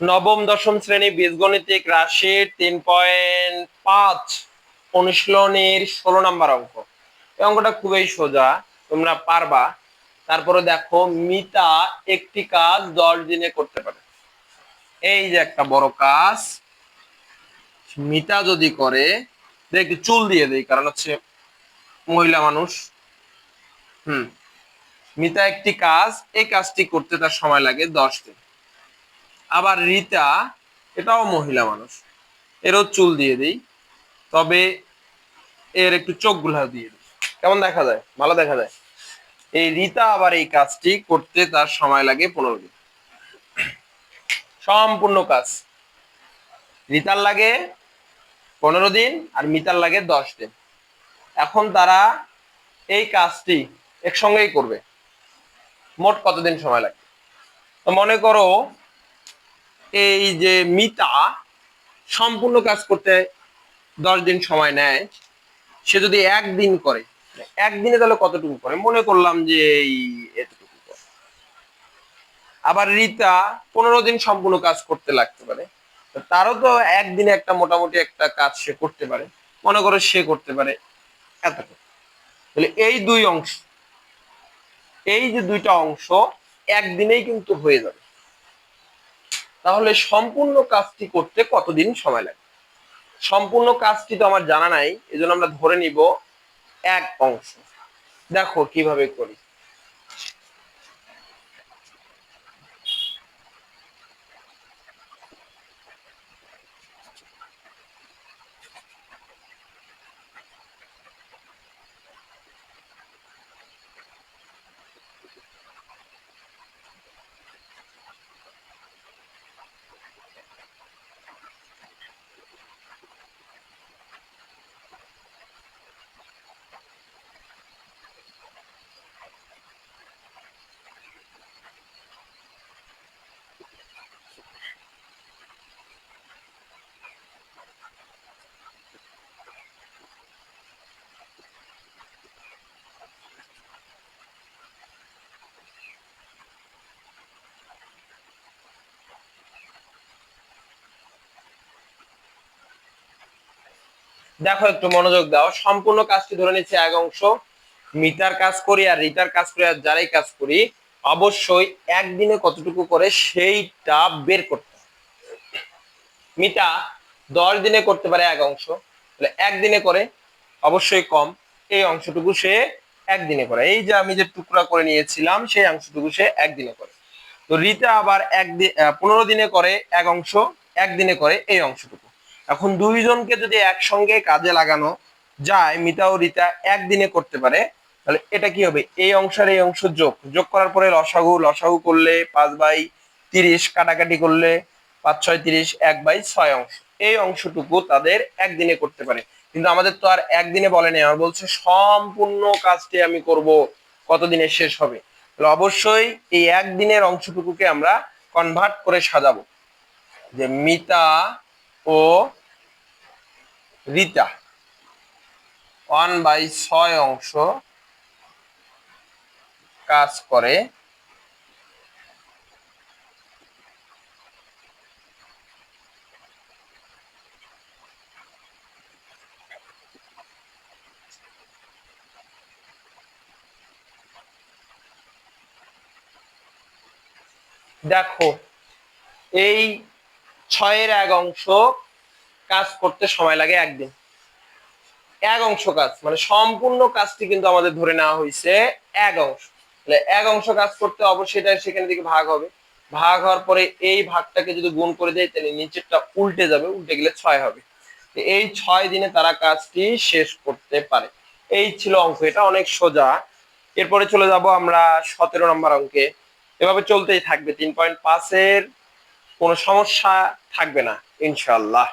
নবম, দশম শ্রেণি বীজগণিতিক রাশির তিন পয়েন্ট পাঁচ অনুশীলনের ষোলো নম্বর অঙ্ক। এই অঙ্কটা খুবই সোজা, তোমরা পারবা। তারপরে দেখো, মিতা একটি কাজ দশ দিনে করতে পারে। এই যে একটা বড় কাজ, মিতা যদি করে, দেখ চুল দিয়ে দেই, কারণ হচ্ছে মহিলা মানুষ। হুম, মিতা একটি কাজ, এই কাজটি করতে তার সময় লাগে দশ দিন। আবার রিতা, এটাও মহিলা মানুষ। এরও চুল দিয়ে দিই, তবে এর একটু চোখ চোখগুলা দিয়ে দিই। কেমন দেখা যায়? ভালো দেখা যায়? এই রিতা আবার এই কাজটি করতে তার সময় লাগে পনেরো দিন। সম্পূর্ণ কাজ। রিতার লাগে পনেরো দিন আর মিতার লাগে দশ দিন। এখন তারা এই কাজটি একসঙ্গেই করবে। মোট কতদিন সময় লাগে? তো মনে করো এই যে মিতা সম্পূর্ণ কাজ করতে দশ দিন সময় নেয়, সে যদি একদিন করে, একদিনে তাহলে কতটুকু করে? মনে করলাম যে এই এতটুকু করে। আবার রিতা পনেরো দিন সম্পূর্ণ কাজ করতে লাগতে পারে। তারও তো একদিনে একটা মোটামুটি একটা কাজ সে করতে পারে। মনে করো সে করতে পারে এতটুকু। তাহলে এই দুই অংশ, এই যে দুইটা অংশ একদিনেই কিন্তু হয়ে যাবে। তাহলে সম্পূর্ণ কাজটি করতে কতদিন সময় লাগে? সম্পূর্ণ কাজটি তো আমার জানা নাই, এজন্য আমরা ধরে নিব এক অংশ। দেখো কীভাবে করি। দেখো, একটু মনোযোগ দাও। সম্পূর্ণ কাজটি ধরে নিচ্ছে এক অংশ। মিটার কাজ করি আর রিটার কাজ করি আর যারাই কাজ করি, অবশ্যই একদিনে কতটুকু করে সেইটা বের করতে মিটা দশ দিনে করতে পারে এক অংশ। তাহলে একদিনে করে, অবশ্যই কম। এই অংশটুকু সে একদিনে করে। এই যে আমি যে টুকরা করে নিয়েছিলাম, সেই অংশটুকু সে একদিনে করে। তো রিতা আবার একদিন পনেরো দিনে করে এক অংশ, একদিনে করে এই অংশটুকু। এখন দুইজনকে যদি একসঙ্গে কাজে লাগানো যায়, মিতা ও রিতা একদিনে করতে পারে, তাহলে এটা কি হবে? এই অংশের এই অংশ যোগ। যোগ করার পরে লসাগু লসাগু করলে পাঁচ বাই তিরিশ, কাটাকাটি করলে পাঁচ, ছয়, তিরিশ, এক বাই ছয় অংশ। এই অংশটুকু তাদের একদিনে করতে পারে। কিন্তু আমাদের তো আর একদিনে বলেনি আমার বলছে সম্পূর্ণ কাজটি আমি করব, কতদিনে শেষ হবে? তাহলে অবশ্যই এই একদিনের অংশটুকুকে আমরা কনভার্ট করে সাজাবো। যে মিতা ও রিতা। ওয়ান বাই ছয় অংশ কাজ করে। দেখো এই ছয়ের এক অংশ কাজ করতে সময় লাগে একদিন। এক অংশ কাজ মানে সম্পূর্ণ কাজটি কিন্তু আমাদের ধরে নেওয়া হয়েছে এক অংশ। তাহলে এক অংশ কাজ করতে অবশ্যই এটা সেখান থেকে ভাগ হবে। ভাগ হওয়ার পরে এই ভাগটাকে যদি গুণ করে দেয়, তাহলে নিচেরটা উল্টে যাবে, উল্টে গেলে ছয় হবে। এই ছয় দিনে তারা কাজটি শেষ করতে পারে। এই ছিল অঙ্ক এটা অনেক সোজা। এরপরে চলে যাব আমরা সতেরো নম্বর অঙ্কে এভাবে চলতেই থাকবে। তিন পয়েন্ট পাঁচের কোনো সমস্যা থাকবে না ইনশাল্লাহ